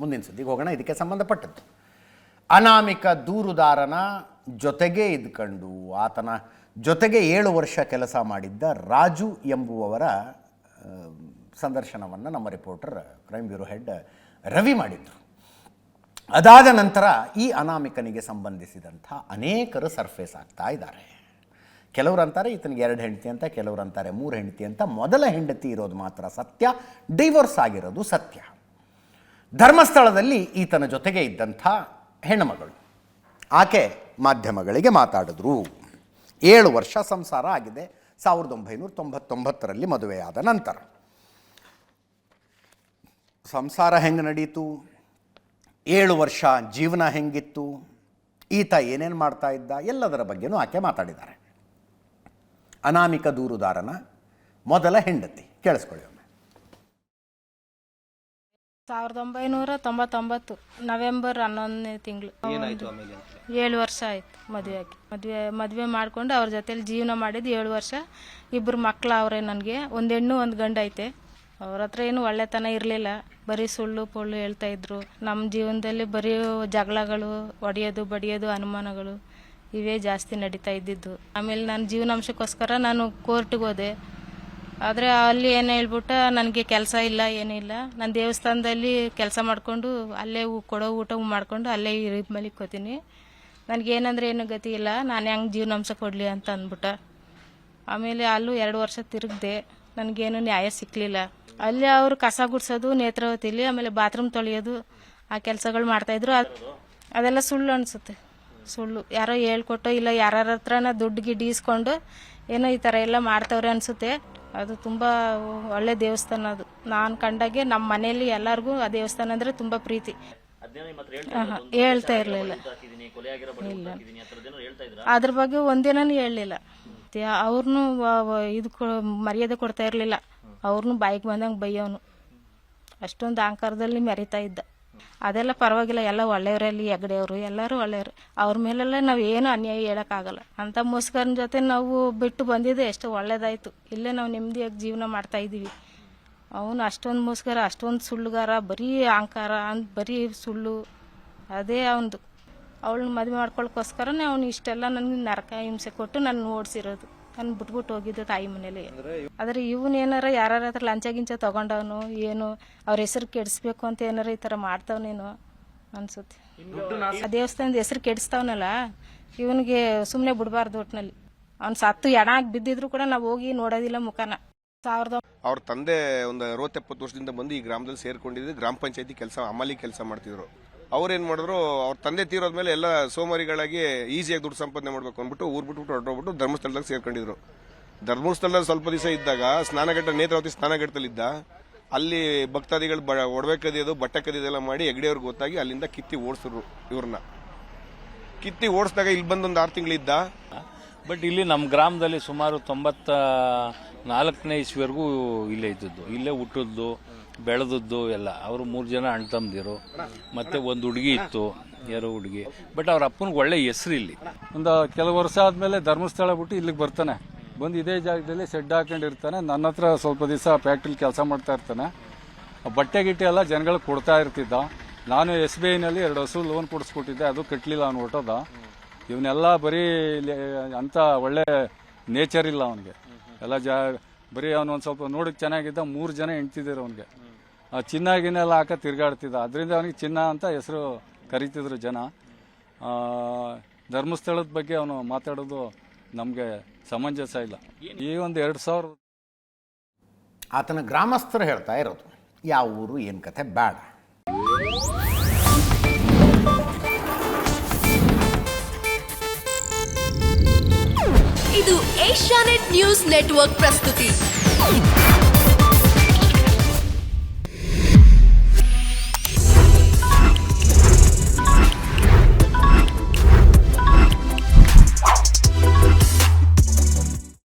ಮುಂದಿನ ಸುದ್ದಿಗೆ ಹೋಗೋಣ, ಇದಕ್ಕೆ ಸಂಬಂಧಪಟ್ಟದ್ದು. ಅನಾಮಿಕ ದೂರುದಾರನ ಜೊತೆಗೆ ಇದ್ಕೊಂಡು ಆತನ ಜೊತೆಗೆ ಏಳು ವರ್ಷ ಕೆಲಸ ಮಾಡಿದ್ದ ರಾಜು ಎಂಬುವವರ ಸಂದರ್ಶನವನ್ನು ನಮ್ಮ reporter, crime bureau head Ravi ಮಾಡಿದ್ರು. ಅದಾದ ನಂತರ ಈ ಅನಾಮಿಕನಿಗೆ ಸಂಬಂಧಿಸಿದಂಥ ಅನೇಕರು ಸರ್ಫೇಸ್ ಆಗ್ತಾ ಇದ್ದಾರೆ. ಕೆಲವರು ಅಂತಾರೆ ಈತನಿಗೆ ಎರಡು ಹೆಂಡತಿ ಅಂತ, ಕೆಲವರು ಅಂತಾರೆ ಮೂರು ಹೆಂಡತಿ ಅಂತ. ಮೊದಲ ಹೆಂಡತಿ ಇರೋದು ಮಾತ್ರ ಸತ್ಯ, ಡೈವರ್ಸ್ ಆಗಿರೋದು ಸತ್ಯ. ಧರ್ಮಸ್ಥಳದಲ್ಲಿ ಈತನ ಜೊತೆಗೆ ಇದ್ದಂಥ ಹೆಣ್ಣುಮಗಳು. ಆಕೆ ಮಾಧ್ಯಮಗಳಿಗೆ ಮಾತಾಡಿದ್ರು. ಏಳು ವರ್ಷ ಸಂಸಾರ ಆಗಿದೆ. ಸಾವಿರದ ಒಂಬೈನೂರ ತೊಂಬತ್ತೊಂಬತ್ತರಲ್ಲಿ ಮದುವೆಯಾದ ನಂತರ. ಸಂಸಾರ ಹೆಂಗೆ ನಡೀತು? ಏಳು ವರ್ಷ ಜೀವನ ಹೆಂಗಿತ್ತು? ಈತ ಏನೇನು ಮಾಡ್ತಾ ಇದ್ದ? ಎಲ್ಲದರ ಬಗ್ಗೆನೂ ಆಕೆ ಮಾತಾಡಿದ್ದಾರೆ. ಅನಾಮಿಕ ದೂರುದಾರನ ಮೊದಲ ಹೆಂಡತಿ. ಕೇಳಿಸ್ಕೊಳ್ಳಿ. ಸಾವಿರದ ಒಂಬೈನೂರ ತೊಂಬತ್ತೊಂಬತ್ತು ನವೆಂಬರ್ ಹನ್ನೊಂದನೇ ತಿಂಗಳು. ಏಳು ವರ್ಷ ಆಯ್ತು ಮದುವೆ ಆಗಿ. ಮದುವೆ ಮದುವೆ ಮಾಡ್ಕೊಂಡು ಅವ್ರ ಜೊತೆಲಿ ಜೀವನ ಮಾಡಿದ್ದು ಏಳು ವರ್ಷ. ಇಬ್ಬರು ಮಕ್ಕಳು ಅವರೇ ನನಗೆ. ಒಂದು ಹೆಣ್ಣು ಒಂದು ಗಂಡ ಐತೆ. ಅವ್ರ ಹತ್ರ ಏನು ಒಳ್ಳೆತನ ಇರಲಿಲ್ಲ. ಬರೀ ಸುಳ್ಳು ಪೊಳ್ಳು ಹೇಳ್ತಾ ಇದ್ರು. ನಮ್ಮ ಜೀವನದಲ್ಲಿ ಬರೀ ಜಗಳಗಳು ಒಡೆಯೋದು ಬಡಿಯೋದು ಅನುಮಾನಗಳು ಇವೇ ಜಾಸ್ತಿ ನಡೀತಾ ಇದ್ದಿದ್ದು. ಆಮೇಲೆ ನನ್ನ ಜೀವನಾಂಶಕ್ಕೋಸ್ಕರ ನಾನು ಕೋರ್ಟಿಗೆ ಹೋದೆ. ಆದರೆ ಅಲ್ಲಿ ಏನು ಹೇಳ್ಬಿಟ್ಟ, ನನಗೆ ಕೆಲಸ ಇಲ್ಲ ಏನಿಲ್ಲ ನಾನು ದೇವಸ್ಥಾನದಲ್ಲಿ ಕೆಲಸ ಮಾಡಿಕೊಂಡು, ಅಲ್ಲೇ ಕೊಡೋ ಊಟ ಮಾಡ್ಕೊಂಡು ಅಲ್ಲೇ ಮಲಿಕೋತೀನಿ. ನನಗೇನಂದ್ರೆ ಏನು ಗತಿ ಇಲ್ಲ, ನಾನು ಹೆಂಗೆ ಜೀವನಾಂಶ ಕೊಡಲಿ ಅಂತ ಅಂದ್ಬಿಟ್ಟ. ಆಮೇಲೆ ಅಲ್ಲೂ ಎರಡು ವರ್ಷ ತಿರುಗ್ದೆ, ನನಗೇನು ನ್ಯಾಯ ಸಿಕ್ಕಲಿಲ್ಲ ಅಲ್ಲಿ ಅವರು ಕಸ ಗುಡ್ಸೋದು ನೇತ್ರಾವತಿಲಿ ಆಮೇಲೆ ಬಾತ್ರೂಮ್ ತೊಳೆಯೋದು, ಆ ಕೆಲಸಗಳು ಮಾಡ್ತಾಯಿದ್ರು ಅದು ಅದೆಲ್ಲ ಸುಳ್ಳು ಅನಿಸುತ್ತೆ. ಸುಳ್ಳು. ಯಾರೋ ಹೇಳ್ಕೊಟ್ಟು ಇಲ್ಲ ಯಾರ ಹತ್ರನ ದುಡ್ಡು ಗಿಡ್ಡು ಈಸ್ಕೊಂಡು ಏನೋ ಈ ಥರ ಎಲ್ಲ ಮಾಡ್ತವ್ರೆ ಅನಿಸುತ್ತೆ. ಅದು ತುಂಬ ಒಳ್ಳೆ ದೇವಸ್ಥಾನ ಅದು. ನಾನು ಕಂಡಾಗೆ ನಮ್ಮ ಮನೆಯಲ್ಲಿ ಎಲ್ಲರಿಗೂ ಆ ದೇವಸ್ಥಾನ ಅಂದರೆ ತುಂಬ ಪ್ರೀತಿ. ಹೇಳ್ತಾ ಇರಲಿಲ್ಲ. ಇಲ್ಲ. ಅದ್ರ ಬಗ್ಗೆ ಒಂದಿನೂ ಹೇಳಲಿಲ್ಲ. ಅವ್ರನ್ನೂ ಇದು ಮರ್ಯಾದೆ ಕೊಡ್ತಾ ಇರಲಿಲ್ಲ. ಅವ್ರನ್ನೂ ಬಾಯಿಗೆ ಬಂದಂಗೆ ಬೈಯೋನು. ಅಷ್ಟೊಂದು ಅಹಂಕಾರದಲ್ಲಿ ಮೆರಿತಾ ಇದ್ದ. ಅದೆಲ್ಲ ಪರವಾಗಿಲ್ಲ, ಎಲ್ಲ ಒಳ್ಳೆಯವರಲ್ಲಿ ಹೆಗ್ಡೆಯವರು, ಎಲ್ಲರೂ ಒಳ್ಳೆಯವರು. ಅವ್ರ ಮೇಲೆಲ್ಲ ನಾವು ಏನು ಅನ್ಯಾಯ ಹೇಳೋಕ್ಕಾಗಲ್ಲ. ಅಂಥ ಮೋಸ್ಕರನ ಜೊತೆ ನಾವು ಬಿಟ್ಟು ಬಂದಿದ್ದು ಎಷ್ಟು ಒಳ್ಳೇದಾಯಿತು. ಇಲ್ಲೇ ನಾವು ನೆಮ್ಮದಿಯಾಗಿ ಜೀವನ ಮಾಡ್ತಾ ಇದ್ದೀವಿ. ಅವನು ಅಷ್ಟೊಂದು ಮೋಸ್ಕರ, ಅಷ್ಟೊಂದು ಸುಳ್ಳುಗಾರ, ಬರೀ ಅಹಂಕಾರ ಅಂತ ಬರೀ ಸುಳ್ಳು. ಅದೇ ಅವನದು. ಅವಳನ್ನ ಮದುವೆ ಮಾಡ್ಕೊಳ್ಕೋಸ್ಕರನೇ ಅವನು ಇಷ್ಟೆಲ್ಲ ನನಗೆ ನರಕ ಹಿಂಸೆ ಕೊಟ್ಟು ನನ್ನ ಓಡಿಸಿರೋದು. ನಾನು ಬಿಟ್ಬಿಟ್ಟು ಹೋಗಿದ್ದು ತಾಯಿ ಮನೇಲಿ. ಆದ್ರೆ ಇವನ್ ಏನಾರ ಯಾರ ಹತ್ರ ಲಂಚ ಗಿಂಚ ತಗೊಂಡವನು ಏನು ಅವ್ರ ಹೆಸರು ಕೆಡಿಸ್ಬೇಕು ಅಂತ ಏನಾರ ಈ ತರ ಮಾಡ್ತಾವನೇನು ಅನ್ಸುತ್ತೆ. ಆ ದೇವಸ್ಥಾನದ ಹೆಸರು ಕೆಡಿಸ್ತಾವನಲ್ಲ ಇವನಿಗೆ ಸುಮ್ಮನೆ ಬಿಡಬಾರ್ದು ಒಟ್ಟಿನಲ್ಲಿ ಅವ್ನು ಸತ್ತು ಎಣ ಆಗಿ ಬಿದ್ದಿದ್ರು ಕೂಡ ನಾವು ಹೋಗಿ ನೋಡೋದಿಲ್ಲ ಮುಖನ. ಸಾವಿರದ ಅವ್ರ ತಂದೆ ಒಂದು ಅರವತ್ತೆಪ್ಪತ್ತು ವರ್ಷದಿಂದ ಬಂದು ಈ ಗ್ರಾಮದಲ್ಲಿ ಸೇರ್ಕೊಂಡಿದ್ದು ಗ್ರಾಮ ಪಂಚಾಯತಿ ಕೆಲಸ ಅಮಲಿ ಕೆಲಸ ಮಾಡ್ತಿದ್ರು. ಅವ್ರೇನ್ ಮಾಡಿದ್ರು, ಅವ್ರ ತಂದೆ ತೀರೋದ್ಮೇಲೆ ಎಲ್ಲ ಸೋಮಾರಿಗಳಾಗಿ ಈಸಿಯಾಗಿ ದುಡ್ಡು ಸಂಪಾದನೆ ಮಾಡ್ಬೇಕು ಅಂದ್ಬಿಟ್ಟು ಊರ್ ಬಿಟ್ಬಿಟ್ಟು ಹೊರಟೋಗ್ಬಿಟ್ಟು ಧರ್ಮಸ್ಥಳದಾಗ ಸೇರ್ಕೊಂಡಿದ್ರು. ಧರ್ಮಸ್ಥಳದಲ್ಲಿ ಸ್ವಲ್ಪ ದಿವಸ ಇದ್ದಾಗ, ಸ್ನಾನಘಟ್ಟ ನೇತ್ರಾವತಿ ಸ್ನಾನಘಟ್ಟದಲ್ಲಿದ್ದ ಅಲ್ಲಿ ಭಕ್ತಾದಿಗಳು ಬ, ಒಡವೆ ಕದಿಯೋದು, ಬಟ್ಟೆ ಕದಿಯೋದೆಲ್ಲ ಮಾಡಿ ಹೆಗ್ಡೆಯವ್ರಿಗೆ ಗೊತ್ತಾಗಿ ಅಲ್ಲಿಂದ ಕಿತ್ತಿ ಓಡಿಸಿದ್ರು ಇವ್ರನ್ನ. ಕಿತ್ತಿ ಓಡಿಸಿದಾಗ ಇಲ್ಲಿ ಬಂದೊಂದು ಆರು ತಿಂಗಳಿದ್ದ ಬಟ್ ಇಲ್ಲಿ ನಮ್ಮ ಗ್ರಾಮದಲ್ಲಿ ಸುಮಾರು ತೊಂಬತ್ತ ನಾಲ್ಕನೇ ಇಸ್ವಿವರೆಗೂ ಇಲ್ಲೇ ಇದ್ದದ್ದು, ಇಲ್ಲೇ ಹುಟ್ಟಿದ್ದು. ಬೆಳೆದದ್ದು ಎಲ್ಲ. ಅವರು ಮೂರು ಜನ ಅಣ್ಣ ತಮ್ಮದಿರು. ಮತ್ತೆ ಒಂದು ಹುಡುಗಿ ಇತ್ತು ಯಾರೋ ಹುಡುಗಿ. ಬಟ್ ಅವ್ರ ಅಪ್ಪನಿಗೆ ಒಳ್ಳೆ ಹೆಸರು ಇಲ್ಲಿ ಒಂದು ಕೆಲವು ವರ್ಷ ಆದಮೇಲೆ ಧರ್ಮಸ್ಥಳ ಬಿಟ್ಟು ಇಲ್ಲಿಗೆ ಬರ್ತಾನೆ. ಬಂದು ಇದೇ ಜಾಗದಲ್ಲಿ ಸೆಡ್ ಹಾಕೊಂಡಿರ್ತಾನೆ. ನನ್ನ ಹತ್ರ ಸ್ವಲ್ಪ ದಿವಸ ಫ್ಯಾಕ್ಟ್ರಿಲಿ ಕೆಲಸ ಮಾಡ್ತಾ ಇರ್ತಾನೆ. ಬಟ್ಟೆ ಗಿಟ್ಟೆ ಎಲ್ಲ ಜನಗಳಿಗೆ ಕೊಡ್ತಾ ಇರ್ತಿದ್ದ. ನಾನು ಎಸ್ ಬಿ ಐನಲ್ಲಿ ಎರಡು ಹಸು ಲೋನ್ ಕೊಡಿಸ್ಕೊಟ್ಟಿದ್ದೆ. ಅದು ಕಟ್ಟಲಿಲ್ಲ ಅವ್ನು ಹೊಟ್ಟೋದ ಇವನ್ನೆಲ್ಲ ಬರೀ ಅಂತ ಒಳ್ಳೆ ನೇಚರ್ ಇಲ್ಲ ಅವನಿಗೆ. ಎಲ್ಲ ಜಾ ಬರೀ ಅವನು ಒಂದು ಸ್ವಲ್ಪ ನೋಡಕ್ಕೆ ಚೆನ್ನಾಗಿದ್ದ ಮೂರು ಜನ ಹೆಂಡ್ತಿದ್ರು ಅವನಿಗೆ. ಚಿನ್ನ ಗಿನ್ನೆಲ್ಲ ಹಾಕ ತಿರ್ಗಾಡ್ತಿದ್ದ. ಅದರಿಂದ ಅವನಿಗೆ ಚಿನ್ನ ಅಂತ ಹೆಸರು ಕರಿತಿದ್ರು ಜನ. ಆ, ಧರ್ಮಸ್ಥಳದ ಬಗ್ಗೆ ಅವನು ಮಾತಾಡೋದು ನಮಗೆ ಸಮಂಜಸ ಇಲ್ಲ. ಈ ಒಂದು ಎರಡು ಸಾವಿರ ಆತನ ಗ್ರಾಮಸ್ಥರು ಹೇಳ್ತಾ ಇರೋದು ಯಾವ ಊರು ಏನು ಕಥೆ ಬೇಡ. ಇದು ಏಷ್ಯಾನೆಟ್ ನ್ಯೂಸ್ ನೆಟ್ವರ್ಕ್ ಪ್ರಸ್ತುತಿ.